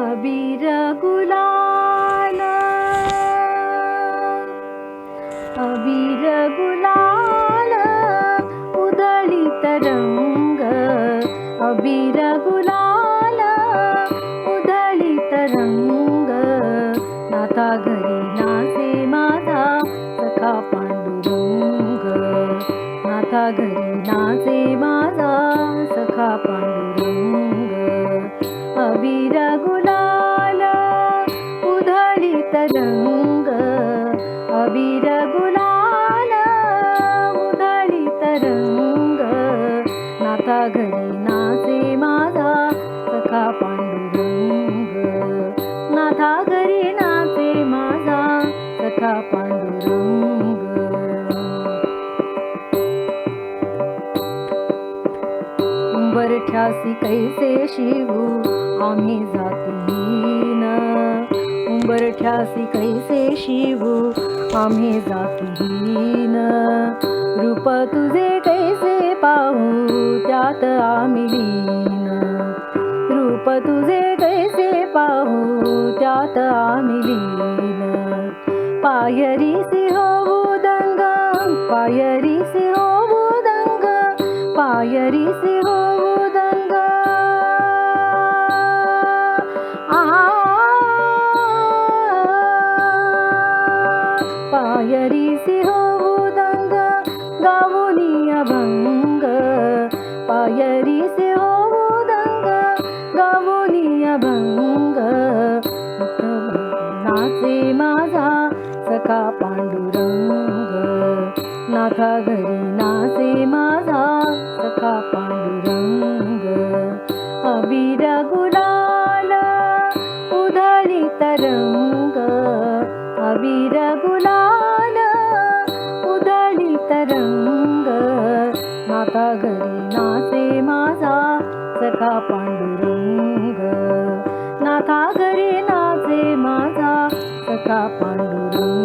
अबीर गुलाल पाण्डुरङ्ग अविरगुलाल उधारितन उंबरठ्यासी कैसे शिवू? आम्ही जातीहीन उंबरठ्यासी कैसे शिवू? आम्ही जातीहीन रूप तुझे कैसे पाहू? त्यात आम्ही लीन. रूप तुझे कैसे पाहू? त्यात आम्ही लीन. पायरी होऊ दंग पायरी होऊ दंग पायरी नाथा घरी नाचे माझा सखा पांडुरंग। अबीर गुलाल उधळीत रंग। अबीर गुलाल उधळीत रंग। नाथा घरी नाचे माझा सखा पांडुरंग। नाथा घरी नाचे माझा सखा पांडुरंग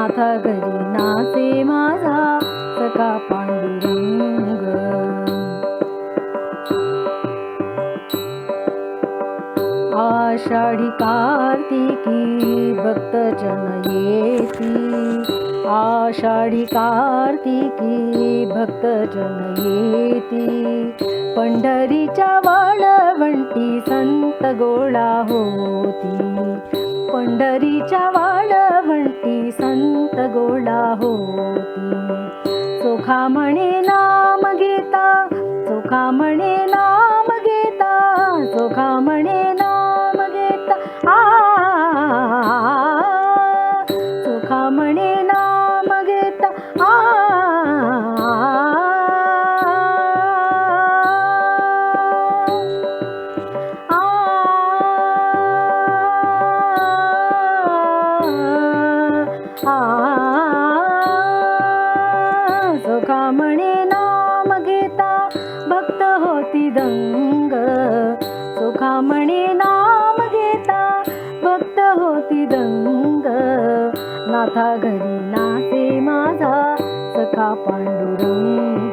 नाथा घरी नाचे माझा सखा पांडुरंग. आषाढी कार्तिकी भक्तजन येती. आषाढी कार्तिकी भक्तजन येती. पंढरीच्या वाळवंटी संत गोळा होती. पंढरीच्या वाळवंटी संत गोडा होती. चोखा म्हणे नाम घेता चोखा म्हणे नाम घेता चोखा म्हणे आ नाम घेता भक्त होती दंग. म्हणे नाम घेता भक्त होती दंग. नाथा घरी नाते माझा सखा पांडुरंग.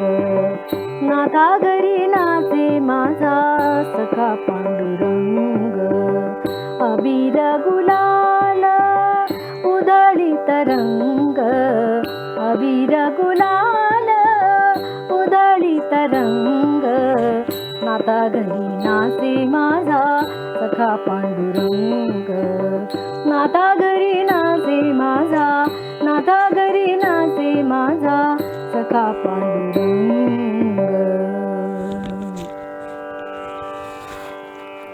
नाथा घरी नाते माझा सखा पांडुरंग. अबीर गुला उधळीत रंग अबीर गुलाल उधळीत रंग। नाता घरी नाचे माझा सखा पांडुरंग। नाता घरी नाचे माझा नाता घरी नाचे माझा सखा पांडुरंग।